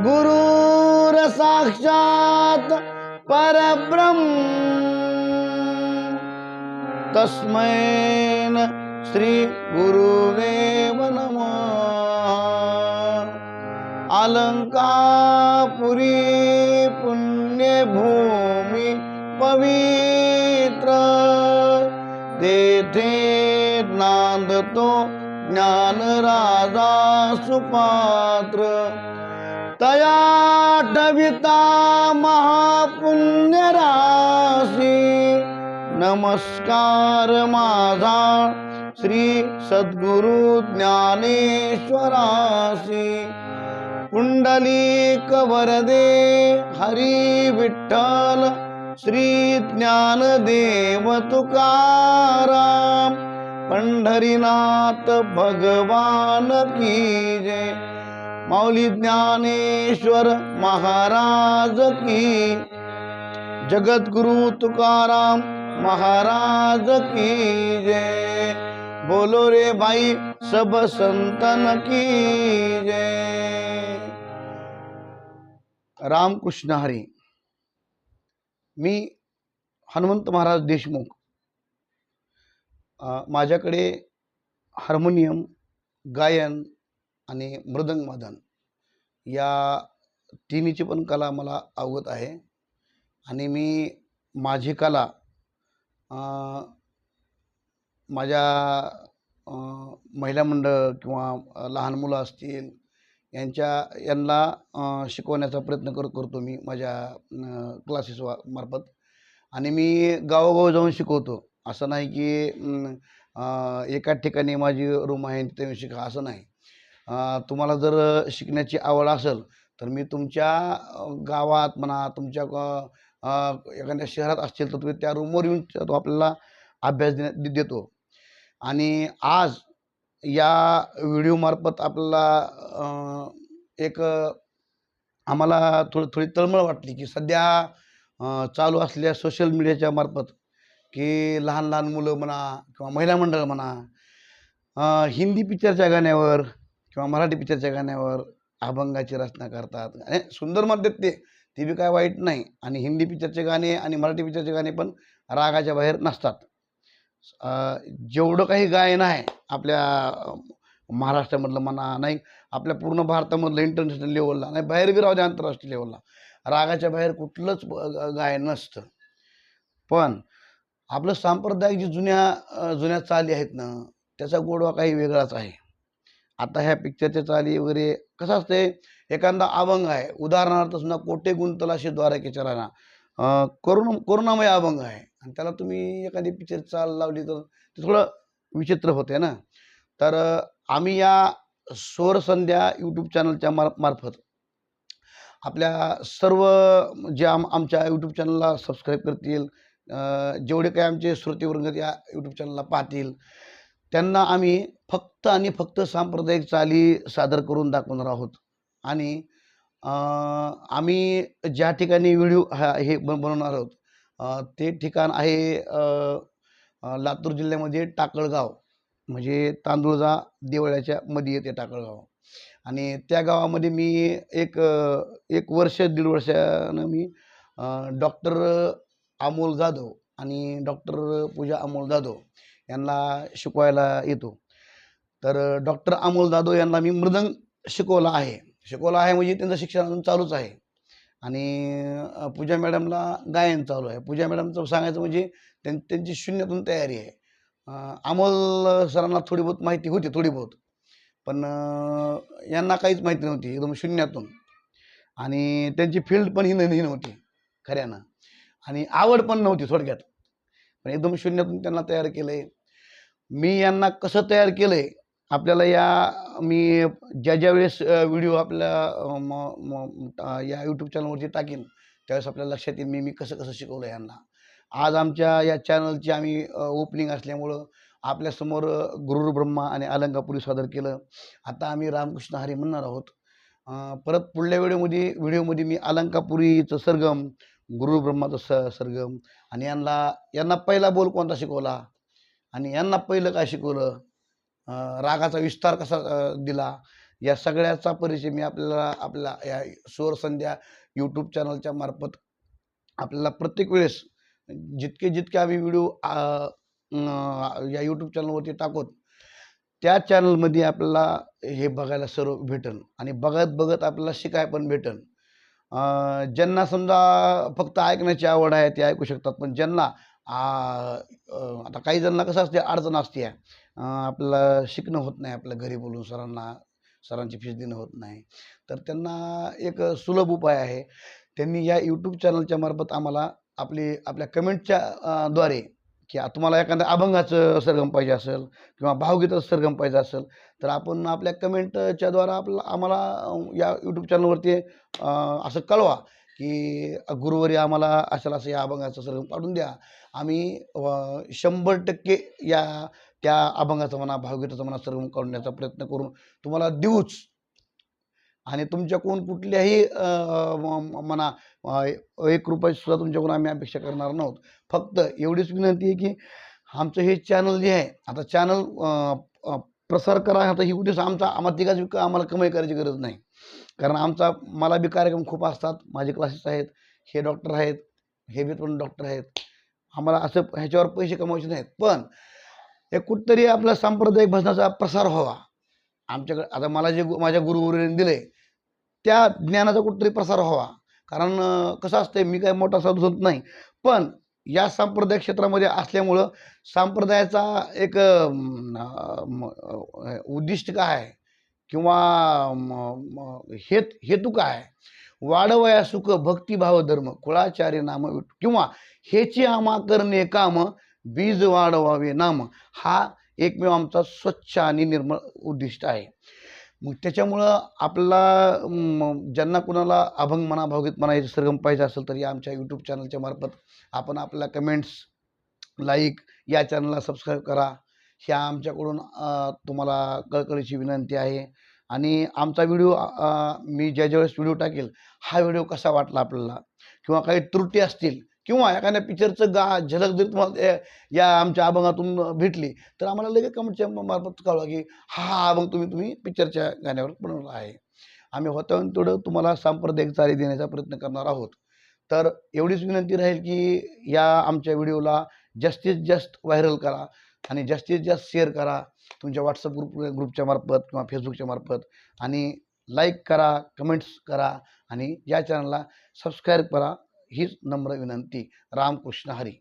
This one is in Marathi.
गुरुर साक्षात परब्रह्म। तस्मै न श्री गुरुदेव नम। अलंकापुरी पुण्यभूमी पवित्र। तेथे नांदतो ज्ञान राजा सुपात्र। तया महापुण्यराशी। नमस्कार माझा श्री सद्गुरु ज्ञानेश्वरासी पुंडलिक वरदे हरी विठ्ठल श्री ज्ञानदेव तुकाराम। पंढरीनाथ भगवान की जय। माऊली ज्ञानेश्वर महाराज की। जगद्गुरु तुकाराम महाराज की जय। बोलो रे भाई सब संतन की जय। रामकृष्ण हरी मी हनुमंत महाराज देशमुख। माझ्याकडे हार्मोनियम गायन आणि मृदंग वादन या तिन्हीची पण कला मला अवगत आहे. आणि मी माझी कला माझ्या महिला मंडळ किंवा लहान मुलं असतील यांच्या यांना शिकवण्याचा प्रयत्न कर करतो मी माझ्या क्लासेस मार्फत. आणि मी गावोगाव जाऊन शिकवतो. असं नाही की एकाच ठिकाणी माझी रूम आहे तिथे मी शिका असं नाही. तुम्हाला जर शिकण्याची आवड असेल तर मी तुमच्या गावात म्हणा तुमच्या एखाद्या शहरात असतील तर तुम्ही त्या रूमवर येऊन तो आपल्याला अभ्यास देण्या दे- देतो. आणि आज या व्हिडिओमार्फत आपल्याला एक आम्हाला थोडी थोडी तळमळ वाटली की सध्या चालू असलेल्या सोशल मीडियाच्या मार्फत की लहान लहान मुलं म्हणा किंवा महिला मंडळ म्हणा हिंदी पिक्चरच्या गाण्यावर किंवा मराठी पिक्चरच्या गाण्यावर अभंगाची रचना करतात. आणि सुंदर म्हणतात ते ती बी काय वाईट नाही. आणि हिंदी पिक्चरचे गाणे आणि मराठी पिक्चरचे गाणे पण रागाच्या बाहेर नसतात. जेवढं काही गायन आहे आपल्या महाराष्ट्रामधलं म्हणा नाही आपल्या पूर्ण भारतामधलं इंटरनॅशनल लेवलला नाही बाहेर बी राहू द्या आंतरराष्ट्रीय लेवलला रागाच्या बाहेर कुठलंच गायन नसतं. पण आपलं सांप्रदायिक जी जुन्या जुन्या चाली आहेत ना त्याचा गोडवा काही वेगळाच आहे. आता ह्या पिक्चरच्या चाली वगैरे कसं असते एखादा अभंग आहे उदाहरणार्थ समजा कोटे गुंतलाशी द्वारकेच्या राणा करुण करुणामय अभंग आहे आणि त्याला तुम्ही एखादी पिक्चर चाल लावली तर ते थोडं विचित्र होते ना. तर आम्ही या स्वरसंध्या यूट्यूब चॅनलच्या मार मार्फत आपल्या सर्व जे आम आमच्या यूट्यूब चॅनलला सबस्क्राईब करतील जेवढे काही आमचे श्रोतेवर्ग या यूट्यूब चॅनलला पाहतील त्यांना आम्ही फक्त आणि फक्त सांप्रदायिक चाली सादर करून दाखवणार आहोत. आणि आम्ही ज्या ठिकाणी व्हिडिओ हा हे बनवणार आहोत ते ठिकाण आहे लातूर जिल्ह्यामध्ये टाकळगाव. म्हणजे तांदूळजा देवळ्याच्या मध्ये येते टाकळगाव. आणि त्या गावामध्ये मी एक एक वर्ष दीड वर्षानं मी डॉक्टर अमोल जाधव आणि डॉक्टर पूजा अमोल जाधव यांना शिकवायला येतो. तर डॉक्टर अमोल जाधव यांना मी मृदंग शिकवला आहे. शिकवला आहे म्हणजे त्यांचं शिक्षण अजून चालूच आहे. आणि पूजा मॅडमला गायन चालू आहे. पूजा मॅडमचं सांगायचं म्हणजे त्यां त्यांची शून्यातून तयारी आहे. अमोल सरांना थोडी बहुत माहिती होती थोडी बहुत. पण यांना काहीच माहिती नव्हती एकदम शून्यातून. आणि त्यांची फील्ड पण ही नाही नव्हती खऱ्यानं. आणि आवड पण नव्हती थोडक्यात. पण एकदम शून्यातून त्यांना तयार केलं आहे मी यांना कसं तयार केलं आहे आपल्याला या मी ज्या ज्या वेळेस व्हिडिओ आपल्या म- म- या यूट्यूब चॅनलवरती टाकीन त्यावेळेस आपल्याला लक्षात येईल मी मी कसं कसं शिकवलं यांना. आज आमच्या या चॅनलची आम्ही ओपनिंग असल्यामुळं आपल्यासमोर गुरुर ब्रह्मा आणि अलंकापुरी सादर केलं. आता आम्ही रामकृष्ण हरी म्हणणार आहोत. परत पुढल्या व्हिडिओमध्ये व्हिडिओमध्ये मी अलंकापुरीचं सरगम गुरु ब्रह्माचं स सरगम आणि यांना यांना पहिला बोल कोणता शिकवला? आणि यांना पहिलं काय शिकवलं? रागाचा विस्तार कसा दिला? या सगळ्याचा परिचय मी आपल्याला आपल्या या स्वरसंध्या यूट्यूब चॅनलच्या मार्फत आपल्याला प्रत्येक वेळेस जितके जितके आम्ही व्हिडिओ या यूट्यूब चॅनलवरती टाकत त्या चॅनलमध्ये आपल्याला हे बघायला सर्व भेटन आणि बघत बघत आपल्याला शिकाय पण भेटन. ज्यांना समजा फक्त ऐकण्याची आवड आहे ते ऐकू शकतात. पण ज्यांना आता काही जणांना कसं असते अडचण असते आहे आपल्याला शिकणं होत नाही आपल्या घरी बोलून सरांना सरांची फीस देणं होत नाही. तर त्यांना एक सुलभ उपाय आहे. त्यांनी या यूट्यूब चॅनलच्या मार्फत आम्हाला आपली आपल्या कमेंटच्या द्वारे की तुम्हाला एखाद्या अभंगाचं सरगम पाहिजे असेल किंवा भावगीताचं सरगम पाहिजे असेल तर आपण आपल्या कमेंटच्या द्वारा आपला आम्हाला या यूट्यूब चॅनलवरती असं कळवा की गुरुवारी आम्हाला असेल असं या अभंगाचं सरगम पाठवून द्या. आम्ही शंभर टक्के या त्या अभंगाचा म्हणा भावगीताचा म्हणा सर्व काढण्याचा प्रयत्न करून तुम्हाला देऊच. आणि तुमच्याकडून कुठल्याही म- म्हणा एक रुपये सुद्धा तुमच्याकडून आम्ही अपेक्षा करणार नव्हत. फक्त एवढीच विनंती आहे की आमचं हे चॅनल जे आहे आता चॅनल प्रसार करा आता ही उद्देश आमचा आम्हाला तिघाच आम्हाला कमाई करायची गरज नाही. कारण आमचा मला बी कार्यक्रम खूप असतात माझे क्लासेस आहेत हे डॉक्टर आहेत हे बी पण डॉक्टर आहेत. आम्हाला असं ह्याच्यावर पैसे कमवायचे नाहीत. पण हे कुठतरी आपला सांप्रदायिक भजनाचा प्रसार व्हावा. आमच्याकडे आता मला जे गु- माझ्या गुरुवरीने दिले त्या ज्ञानाचा कुठतरी प्रसार व्हावा. कारण कसं असतंय मी काय मोठा साधू होत नाही पण या सांप्रदायिक क्षेत्रामध्ये असल्यामुळं सांप्रदायाचा एक म- उद्दिष्ट काय आहे? किंवा हेत हेतू काय आहे? वाढवया सुख भक्तिभाव धर्म कुळाचार्य नाम किंवा हेची आमा करणे काम बीज वाढवावे नाम हा एकमेव आमचा स्वच्छ आणि निर्मळ उद्दिष्ट आहे. मग त्याच्यामुळं आपल्याला ज्यांना कुणाला अभंग म्हणा भावगीत म्हणा याचे सरगम पाहिजे असेल तर या आमच्या यूट्यूब चॅनलच्या मार्फत आपण आपल्या कमेंट्स लाईक या चॅनलला सबस्क्राईब करा. ह्या आमच्याकडून तुम्हाला कळकळीची विनंती आहे. आणि आमचा व्हिडिओ मी ज्या ज्यावेळेस व्हिडिओ टाकेल हा व्हिडिओ कसा वाटला आपल्याला? किंवा काही त्रुटी असतील किंवा एखाद्या पिक्चरचं गा झलक जर तुम्हाला या आमच्या अभंगातून भेटली तर आम्हाला लगेच कमेंटच्या मार्फत कळवा की हा हा अभंग तुम्ही तुम्ही पिक्चरच्या गाण्यावर बनवला आहे. आम्ही होतं तेवढं तुम्हाला सांप्रदायिक चाली देण्याचा प्रयत्न करणार आहोत. तर एवढीच विनंती राहील की या आमच्या व्हिडिओला जास्तीत जास्त व्हायरल करा आणि जास्तीत जास्त शेअर करा. तुमच्या व्हॉट्सअप ग्रुप ग्रुपच्या मार्फत किंवा फेसबुकच्या मार्फत आणि लाईक करा कमेंट्स करा आणि या चॅनलला सबस्क्राईब करा. हीच नम्र विनंती. रामकृष्ण हरी.